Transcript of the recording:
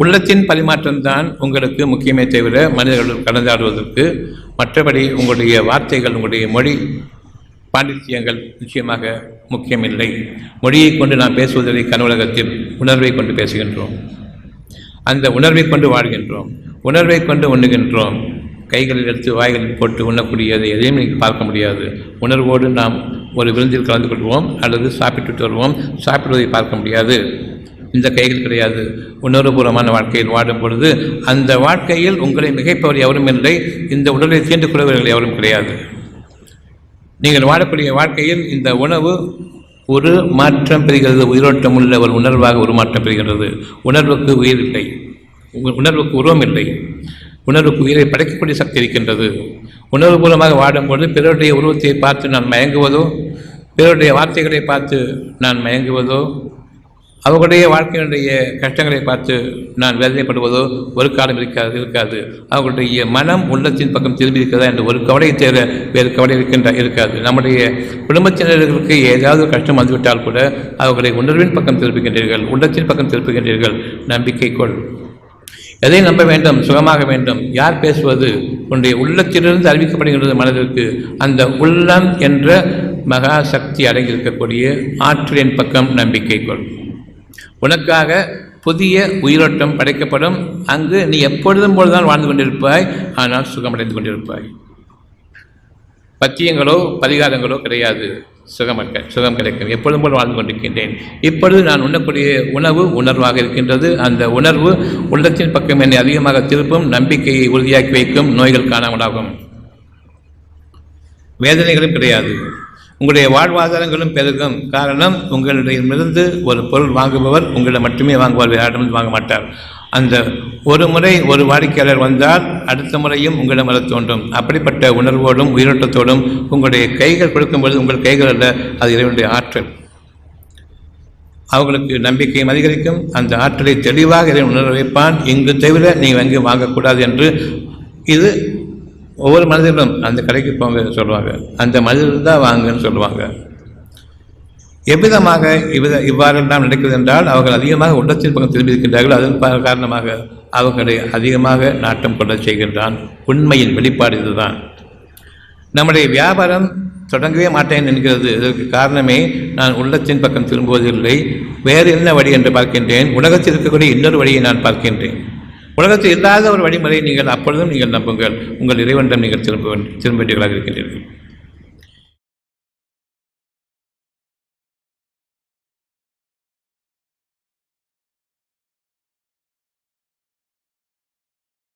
உள்ளத்தின் பரிமாற்றம்தான் உங்களுக்கு முக்கியமே தவிர மனிதர்கள் கலந்தாடுவதற்கு. மற்றபடி உங்களுடைய வார்த்தைகள் உங்களுடைய மொழி பாண்டித்யங்கள் நிச்சயமாக முக்கியமில்லை. மொழியை கொண்டு நாம் பேசுவதில்லை கனவுலகத்தில் உணர்வை கொண்டு பேசுகின்றோம். அந்த உணர்வை கொண்டு வாழ்கின்றோம். உணர்வை கொண்டு உண்ணுகின்றோம். கைகளில் எடுத்து வாய்களில் போட்டு உண்ணக்கூடியது எதையும் நீங்கள் பார்க்க முடியாது. உணர்வோடு நாம் ஒரு விருந்தில் கலந்து கொள்வோம் அல்லது சாப்பிட்டுட்டு வருவோம். சாப்பிடுவதை பார்க்க முடியாது. இந்த கைகள் கிடையாது. உணர்வுபூர்வமான வாழ்க்கையில் வாடும் பொழுது அந்த வாழ்க்கையில் உங்களை மிகைப்பவர் எவரும் இல்லை. இந்த உடலை தீண்டு கொள்பவர்கள் எவரும் கிடையாது. நீங்கள் வாழக்கூடிய வாழ்க்கையில் இந்த உணவு ஒரு மாற்றம் பெறுகிறது. உயிரோட்டம் உள்ள ஒரு உணர்வாக உருமாற்றம் பெறுகிறது. உணர்வுக்கு உயிர் இல்லை. உணர்வுக்கு உருவம் இல்லை. உணர்வுக்கு உயிரை படைக்கக்கூடிய சக்தி இருக்கின்றது. உணர்வுபூர்வமாக வாடும்போது பிறருடைய உருவத்தை பார்த்து நான் மயங்குவதோ பிறருடைய வார்த்தைகளை பார்த்து நான் மயங்குவதோ அவர்களுடைய வாழ்க்கையினுடைய கஷ்டங்களை பார்த்து நான் வேதனைப்படுவதோ ஒரு காலம் இருக்காது இருக்காது. அவர்களுடைய மனம் உள்ளத்தின் பக்கம் திரும்பி இருக்கிறதா என்ற ஒரு கவலையை தேர வேறு கவலை இருக்கின்ற இருக்காது. நம்முடைய குடும்பத்தினர்களுக்கு ஏதாவது ஒரு கஷ்டம் வந்துவிட்டால் கூட அவர்களை உணர்வின் பக்கம் திருப்புகின்றீர்கள் உள்ளத்தின் பக்கம் திருப்புகின்றீர்கள் நம்பிக்கை கொள். எதை நம்ப வேண்டும்? சுகமாக வேண்டும். யார் பேசுவது? உன்னுடைய உள்ளத்திலிருந்து அறிவிக்கப்படுகின்றது மனதிற்கு. அந்த உள்ளம் என்ற மகா சக்தி அடங்கியிருக்கக்கூடிய ஆற்றலின் பக்கம் நம்பிக்கை கொள். உனக்காக புதிய உயிரோட்டம் படைக்கப்படும். அங்கு நீ எப்பொழுதும் போலதான் வாழ்ந்து கொண்டிருப்பாய். ஆனால் சுகமடைந்து கொண்டிருப்பாய். பத்தியங்களோ பரிகாரங்களோ கிடையாது. சுகமக்க சுகம் கிடைக்கும். எப்பொழுதும் போல் வாழ்ந்து கொண்டிருக்கின்றேன். இப்பொழுது நான் உண்ணக்கூடிய உணவு உணர்வாக இருக்கின்றது. அந்த உணர்வு உள்ளத்தின் பக்கம் என்னை அதிகமாக திருப்பும் நம்பிக்கையை உறுதியாக்கி வைக்கும் நோய்கள் காணாமலாகும். வேதனைகளும் கிடையாது. உங்களுடைய வாழ்வாதாரங்களும் பெருகும் காரணம் உங்களிடமிருந்து ஒரு பொருள் வாங்குபவர் உங்களிடம் மட்டுமே வாங்குவார் யாரிடமிருந்து வாங்க மாட்டார். அந்த ஒரு முறை ஒரு வாடிக்கையாளர் வந்தால் அடுத்த முறையும் உங்களிடம் வர தோன்றும். அப்படிப்பட்ட உணர்வோடும் உயிரோட்டத்தோடும் உங்களுடைய கைகள் கொடுக்கும்பொழுது உங்கள் கைகள் அல்ல அது இறைவனுடைய ஆற்றல். அவர்களுக்கு நம்பிக்கையும் அதிகரிக்கும். அந்த ஆற்றலை தெளிவாக இதை உணர வைப்பான் இங்கு தவிர நீங்கள் அங்கே வாங்கக்கூடாது என்று இது ஒவ்வொரு மனிதர்களும் அந்த கடைக்கு போங்க சொல்லுவாங்க. அந்த மனிதர்கள் தான் வாங்குன்னு சொல்லுவாங்க. எவ்விதமாக இவ்வித இவ்வாறெல்லாம் நடக்கிறது என்றால் அவர்கள் அதிகமாக உள்ளத்தின் பக்கம் திரும்பி இருக்கின்றார்கள். அதன் காரணமாக அவர்களை அதிகமாக நாட்டம் கொள்ள செய்கின்றான். உண்மையின் வெளிப்பாடு இதுதான். நம்முடைய வியாபாரம் தொடங்கவே மாட்டேன் என்கிறது. இதற்கு காரணமே நான் உள்ளத்தின் பக்கம் திரும்புவதில்லை. வேறு என்ன வழி என்று பார்க்கின்றேன்? உலகத்தில் இருக்கக்கூடிய இன்னொரு வழியை நான் பார்க்கின்றேன். உலகத்தில் இல்லாத ஒரு வழிமுறையை நீங்கள் அப்பொழுதும் நீங்கள் நம்புங்கள். உங்கள் இறைவனிடம் நீங்கள் திரும்ப திரும்ப வேண்டியவர்களாக இருக்கின்றீர்கள்.